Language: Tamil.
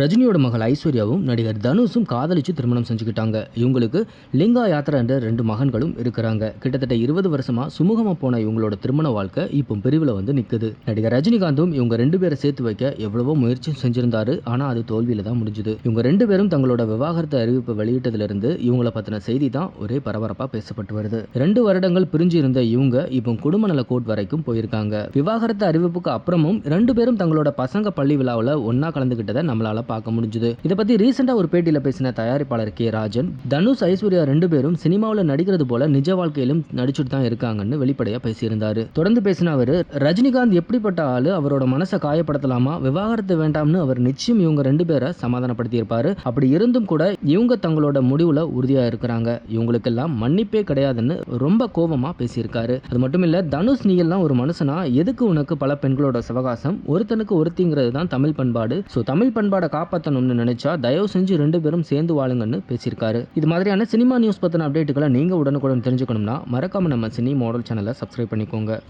ரஜினியோட மகள் ஐஸ்வர்யாவும் நடிகர் தனுஷும் காதலிச்சு திருமணம் செஞ்சுக்கிட்டாங்க. இவங்களுக்கு லிங்கா யாத்திரா என்ற ரெண்டு மகன்களும் இருக்கிறாங்க. கிட்டத்தட்ட இருபது வருஷமா சுமூகமா போன இவங்களோட திருமண வாழ்க்கை இப்போ பிரிவில் வந்து நிற்குது நடிகர் ரஜினிகாந்தும் இவங்க ரெண்டு பேரை சேர்த்து வைக்க எவ்வளவோ முயற்சி செஞ்சிருந்தாரு. ஆனால் அது தோல்வியில தான் முடிஞ்சுது. இவங்க ரெண்டு பேரும் தங்களோட விவாகரத்து அறிவிப்பு வெளியிட்டதிலிருந்து இவங்கள பற்றின செய்தி தான் ஒரே பரபரப்பாக பேசப்பட்டு வருது. ரெண்டு வருடங்கள் பிரிஞ்சு இருந்த இவங்க இப்போ குடும்ப நல கோர்ட் வரைக்கும் போயிருக்காங்க. விவாகரத்து அறிவிப்புக்கு அப்புறமும் ரெண்டு பேரும் தங்களோட பசங்க பள்ளி விழாவில் ஒன்னா கலந்துக்கிட்டதை நம்மளால பார்க்க முடிஞ்சுது. இதை பத்தி ரீசெண்டா ஒரு பேட்டியில பேசின தயாரிப்பாளர் கே. ராஜன் தனுஷ் ஐஸ்வர்யா ரெண்டு பேரும் சினிமாவில் நடிக்கிறது போல நிஜ வாழ்க்கையிலும் நடிச்சுட்டு தான் இருக்காங்கன்னு வெளிப்படையா பேசியிருந்தாரு. தொடர்ந்து பேசின அவர் ரஜினிகாந்த் எப்படிப்பட்ட ஆளு அவரோட மனசை காயப்படுத்தலாமா விவாகரத்து வேண்டாம்னு அவர் நிச்சயம் இவங்க ரெண்டு பேரை சமாதானப்படுத்தி இருப்பாரு அப்படி இருந்தும் கூட இவங்க தங்களோட முடிவுல உறுதியா இருக்கிறாங்க. இவங்களுக்கெல்லாம் மன்னிப்பே கிடையாதுன்னு ரொம்ப கோபமா பேசியிருக்காரு. அது மட்டும் இல்ல தனுஷ் நீ எல்லாம் ஒரு மனுஷனா எதுக்கு உனக்கு பல பெண்களோட சவகாசம்? ஒருத்தனுக்கு ஒருத்திங்கிறது தான் தமிழ் பண்பாடு. ஸோ தமிழ் பண்பாடை காப்பாற்றணும்னு நினைச்சா தயவு செஞ்சு ரெண்டு பேரும் சேர்ந்து வாழுங்கன்னு பேசியிருக்காரு. இது மாதிரியான சினிமா நியூஸ் பற்றின அப்டேட்டுகளை நீங்கள் உடனுக்குடன் தெரிஞ்சுக்கணும்னா மறக்காமல் நம்ம சினி மாடல் சேனலை சப்ஸ்கிரைப் பண்ணிக்கோங்க.